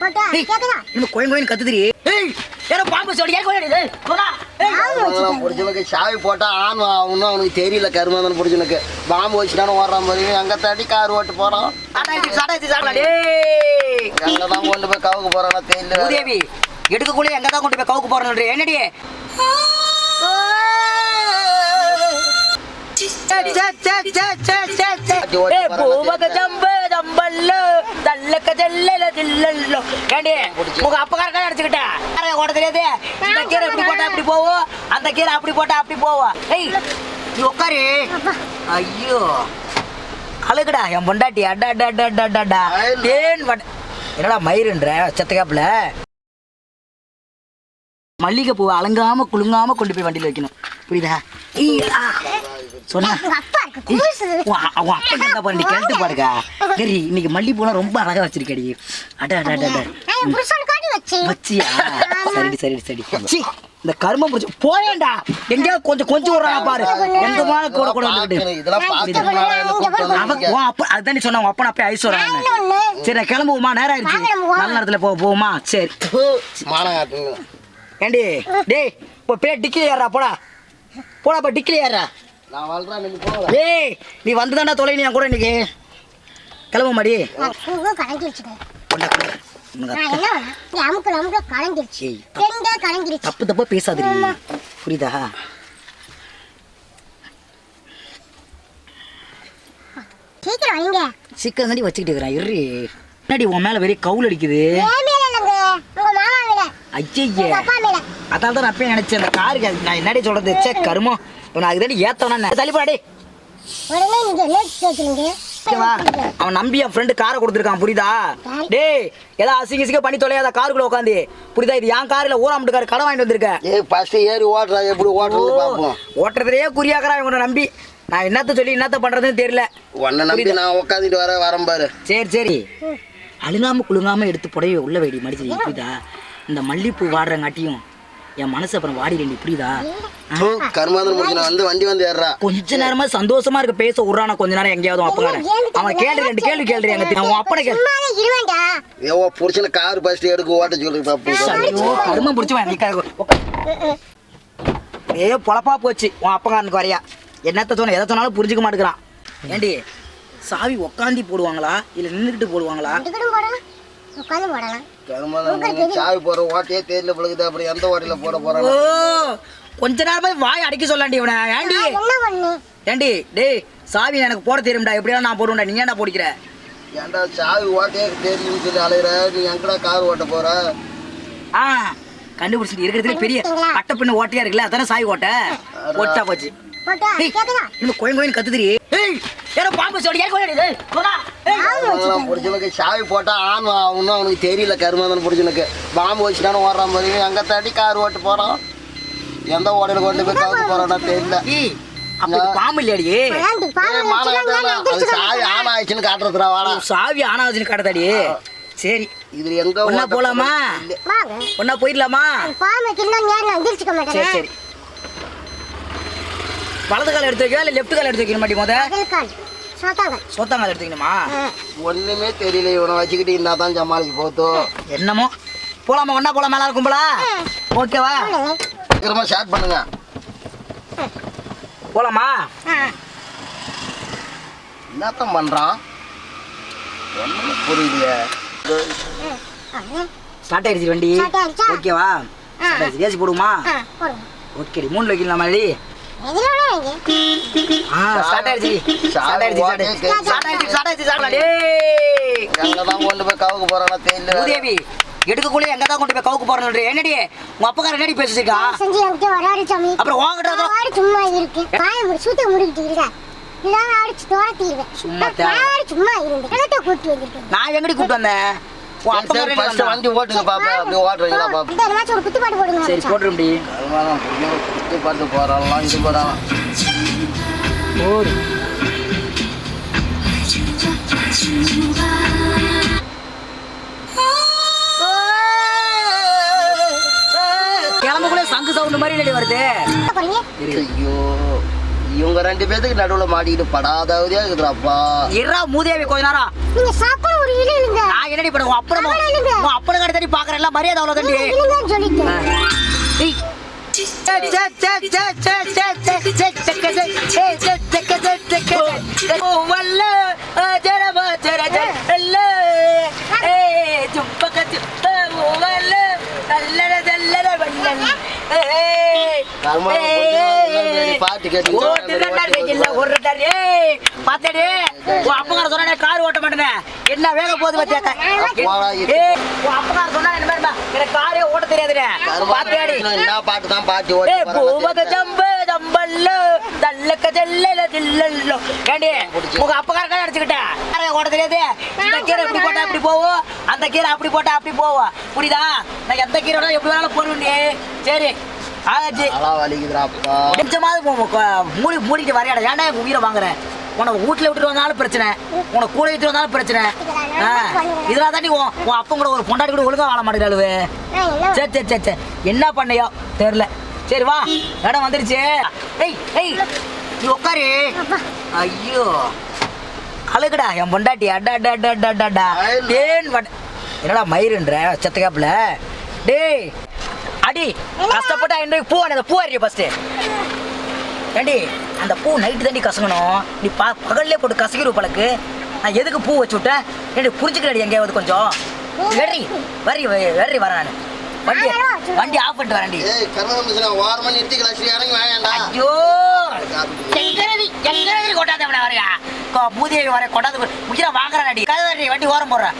நம்ம கோயின் கத்துதுரி பாம்பு சொல்லி சாவி போட்டா ஆண் ஆகணும் அவனுக்கு தெரியல கருமாந்தன் புடிச்சனுக்கு பாம்பு வச்சுட்டானு ஓடுறான் தட்டி கார் ஓட்டு போறான். சாடாச்சி சாடாச்சி சாடா டேய் எங்க தான் கொண்டு போய் கவுக்கு போறானா தெரியல. பூதேவி எடுக்கக்குள்ளே எங்க தான் கொண்டு போய் கவுக்கு போறேன் என்னடி? ஏய், பூவக ஜம்ப ஜம்பல்ல, தல்லக்க ஜல்லல ஜில்லல்லோ. ஏண்டி, உங்க அப்பகாரக்கா அடிச்சுக்கிட்ட? கீரை ஓட தெரியாது? இந்த கீரை இப்படி போட்டா இப்படி போகும், அந்த கீரை அப்படி போட்டா அப்படி போகும். ஏய், நீ உட்காரு. ஐயோ அழுகுடா என் பொண்டாட்டி அடா அடா அடா அடா, அடா அடா தேன் என்னடா மயிருன்ற செத்தக்காப்புல மல்லிகை பூவை அலங்காம குலுங்காம கொண்டு போய் வண்டியில் வைக்கணும். புரியுதா. சொன்னா உங்க அப்பா கேட்டா பாரு நீ கேட்டு பாருக்கா. சரி இன்னைக்கு மல்லிகைப்பூலாம் ரொம்ப அழகா வச்சிருக்கடி. அட அட அட வச்சியா? சரி சரி சரி சீ, இந்த கருமம் முடிச்சு போயேண்டா எங்கேயாவது கொஞ்சம் கொஞ்சம் விடுறா பாரு. எங்க மா கூட கூட உன் அப்பா அதுதான் நீ சொன்ன அப்பா அப்படியே ஐஸ் வரான்னு சரி நான் கிளம்புவோமா? நேரம் ஆயிடுச்சு. நல்ல நேரத்துல போ போவோமா? சரி. ஏண்டி? டேய் இப்போ பே டிக்கில ஏறா போடா. போடா இப்போ டிக்கில ஏறா நான் வளர்றேன் நீங்க போங்க ஏய் நீ வந்து தாண்டா தொலை நீ கூட இன்னைக்கு. கிளம்ப மாடி? நீ தப்பு. தப்பா பேசாதடி. புரியுதா? சீக்கிரம் தாண்டி வச்சுக்கிட்டு இருக்கிறேன். இரு. என்னடி உன் மேல வெறிய கவுல் அடிக்குது. ஐயே அதால தான் நான் அப்பயே நினைச்சேன் அந்த காருக்கு அது நான் என்னடி சொல்றது? சே கருமோ. இவன் அதுக்கு தாண்டி ஏத்தவனா தள்ளி போடாடி உடனே நீங்க என்ன கேட்குறீங்க ஓகேவா அவன் நம்பி என் ஃப்ரெண்டு காரை கொடுத்துருக்கான் புரியுதா? டேய் ஏதோ அசிங்க அசிங்க பண்ணி தொலையாத காருக்குள்ள உட்காந்து புரியுதா? இது என் கார் இல்ல ஊராமட்டு கார் கடன் வாங்கிட்டு வந்திருக்க. ஏய் ஃபர்ஸ்ட் ஏறி ஓட்டுறா எப்படி ஓட்டுறது பார்ப்போம் ஓட்டுறதுலயே குறியாக்குறான் இவனை நம்பி. நான் என்னத்த சொல்லி என்னத்த பண்றதுன்னு தெரியல. உன்னை நம்பி நான் உட்காந்துட்டு வர வரேன் பாரு. சரி சரி. அழுங்காம குலுங்காம எடுத்து புடவை உள்ள வெடி மடிச்சு புரியுதா? இந்த மல்லிப்பூ வாடுறங்காட்டியும் என் மனசு அப்புறம் வாடிடண்டி புரியுதா? கருமாந்தன் முடிச்சு வந்து வண்டி வந்து ஏறா கொஞ்ச நேரமா சந்தோஷமா இருக்க பேச விடுறானா கொஞ்ச நேரம் எங்கேயாவது உன் அப்பங்காரன்? அவன் கேள்வி ரெண்டு கேள்வி கேள்றி எங்க நான் உன் அப்பனை கேள்வி ஏவோ புருஷனை கார் ஃபர்ஸ்ட் எடுக்க ஓட்ட சொல்லி ஐயோ கருமம் பிடிச்சவன் நீ ஏ பொழப்பா போச்சு உன் அப்பங்காரனுக்கு வரையா. என்னத்த சொன்ன எதை சொன்னாலும் புரிஞ்சுக்க மாட்டேங்கிறான். ஏண்டி சாவி உக்காந்தி போடுவாங்களா? இல்ல நின்றுக்கிட்டு போடுவாங்களா? உட்காந்து போடலாம். சாவி போற ஓட்டையே தெரியல பிள்ளைக்குது அப்புறம் எந்த ஓட்டையில போட போறான் கொஞ்ச நேரமா வாய் அடிக்க சொல்லாண்டி இவனை. ஏண்டி? நான் என்ன பண்ணு? ஏண்டி? டேய் சாவி எனக்கு போட தெரியும்டா. எப்படியா நான் போடுவேன்டா? நீ ஏன்டா போடிக்கிற? ஏன்டா சாவி ஓட்டையே தெரியும்னு சொல்லி அலையிற? நீ எங்கடா கார் ஓட்ட போற? ஆ கண்டுபிடிச்சிட்டு இருக்கிறதுல பெரிய அட்டை பின்ன ஓட்டையா இருக்குல்ல? அதானே சாவி ஓட்ட? ஓட்டா போச்சு. இன்னும் கோயின் கோயின் கத்துதுரி ஏய் யாரோ பாம்பு சொல்லி ஏன் கோயின் இது போடா. ஏய் புடிச்சனுக்கு சாவி போட்டா ஆண் ஆகணும் அவனுக்கு தெரியல. கருமாந்தன் புடிச்சனுக்கு பாம்பு வச்சுட்டானு ஓடுறான் பாருங்க எங்க தட்டி கார் ஓட்டு போறான். எந்த ஓடையில கொண்டு போய் கவுக்க போறானா தெரியல. பாம்பு இல்லையாடி? அது சாவி ஆன் ஆயிடுச்சுன்னு காட்டுறதுடா வாடா. சாவி ஆனாவதுன்னு காட்டுதாடி சரி. இது எங்க ஒண்ணா போலாமா? ஒன்னா போயிடலாமா? பாம்பு எந்திரிச்சுக்க மாட்டேன். சரி வலது கால் எடுத்து வைக்கவா? இல்ல லெஃப்ட் கால் எடுத்து வைக்கணும் மாட்டி முத சோத்தாங்க சோத்தாங்கால் எடுத்து வைக்கணுமா ஒண்ணுமே தெரியல இவனை வச்சுக்கிட்டு இருந்தா தான் சமாளிக்க போத்தோ. என்னமோ? போலாமா ஒண்ணா போலாமா எல்லாரும் கும்பலா? ஓகேவா? சீக்கிரமா ஸ்டார்ட் பண்ணுங்க. போலாமா? என்னத்தான் பண்றான்? ஒண்ணுமே புரியலையே. ஸ்டார்ட் ஆயிடுச்சு வண்டி? ஓகேவா? ஏசி போடுமா ஓகே மூணு வைக்கலாம் எடுக்கக்குள்ளே எங்க தான் கொண்டு போய் கவுக்கு போறேன் என்னடி? உங்க அப்பக்கார என்னடி பேசிருக்கா செஞ்சு என்கிட்ட வராரு சாமி. அப்புறம் ஆடு சும்மா இருக்கு. வாய முடி சூத்த முடிக்கிட்டு இருக்கா இல்லாம அடிச்சு துரத்திடுவேன் சும்மா சும்மா இருந்து நான் எங்கடி கூப்பிட்டு வந்தேன்? சரி, ஃபர்ஸ்ட் வண்டி ஓட்டுங்க பாப்பா அப்படி ஓட்டுறீங்களா பாப்பா இந்த என்னாச்சும் ஒரு குத்துப்பாட்டு போடுங்க சரி போட்டுரும்டி கருமானம் புரியும் குத்தி பார்த்து போறான்லாம் இது கிளம்புக்குள்ளே சங்கு சவுண்ட் மாதிரி ரெடி வருது ஐயோ இவங்க ரெண்டு பேத்துக்கு நடுவுல மாட்டிட்டு படாதவதியா இருக்குறாப்பா இரா மூதேவி கொஞ்ச நேரம் நீங்க சாப்பாடு ஒரு இலை இல்லங்க நான் என்னடி பண்ணுவோம் அப்புறம் அப்புறம் அப்பன கடை தடி பாக்குறேன் எல்லாம் மரியாதை அவ்வளவு தண்டி இல்லங்கன்னு சொல்லிட்டேன் ஏய் ஓ வல்ல கார் ஓட்ட மாட்டேன். என்ன வேக போகுது பாத்தியாக்கா அப்பகார சொன்னா என்ன மாதிரி எனக்கு காரே ஓட்ட தெரியாதுனே. பாத்தாடி நான் பாட்டு தான் பாத்து ஓடி பூவத ஜம்ப ஜம்பல்ல தல்லக்க ஜல்லல உங்க அப்பகார கார அடிச்சிட்டே காரே ஓட்ட தெரியாது. இந்த கீரை இப்படி போட்டா அப்படி போவோம் அந்த கீரை அப்படி போட்டா அப்படி போவோம் புரியுதா? நான் எந்த கீரை எப்படி வேணாலும் போடுவேன் சரி ஆச்சு தலை வலிக்குதுடாப்பா. கொஞ்சமாவது மூடி மூடிட்டு வரையாட. ஏன்டா உயிரை வாங்குற? உனக்கு வீட்டுல விட்டுட்டு வந்தாலும் பிரச்சனை. உனக்கு கூட விட்டு வந்தாலும் பிரச்சனை. ஆ, இதெல்லாம் தாண்டி உன் உன் அப்பன் கூட ஒரு பொண்டாட்டி கூட ஒழுங்கா வாழ மாட்டேங்கிறாளுவே சரி சரி சரி சரி என்ன பண்ணையோ? தெரியல. சரி வா. இடம் வந்துருச்சு. ஏய் ஏய் நீ உட்காரு ஐயோ. அழுகுடா என் பொண்டாட்டி. அடா அடா அடா அடா அடா. தேன் வட என்னடா மயிருன்ற? செத்த கேப்ல டேய். அடி கஷ்டப்பட்டு ஐநூறு பூ அந்த பூ அறிய ஃபர்ஸ்ட் ஏண்டி அந்த பூ நைட்டு தாண்டி கசங்கணும். நீ பா பகல்லே போட்டு கசக்கிரு பழக்கு நான் எதுக்கு பூ வச்சு விட்டேன்? ஏண்டி புரிஞ்சுக்கிறடி எங்கேயாவது கொஞ்சம். வெறி வரி வெறி வரேன் நான். வண்டி வண்டி ஆஃப் பண்ணிட்டு வரேன்டி. ஓரமா நிறுத்திக்கலாம் சரி இறங்கி வாங்கடா ஐயோ! எங்கடி எங்கடி கொட்டாத வரையா மூதியை வர கொட்டாது முக்கியம் வாங்குறான் அடி கதை வண்டி ஓரம் போடுறேன்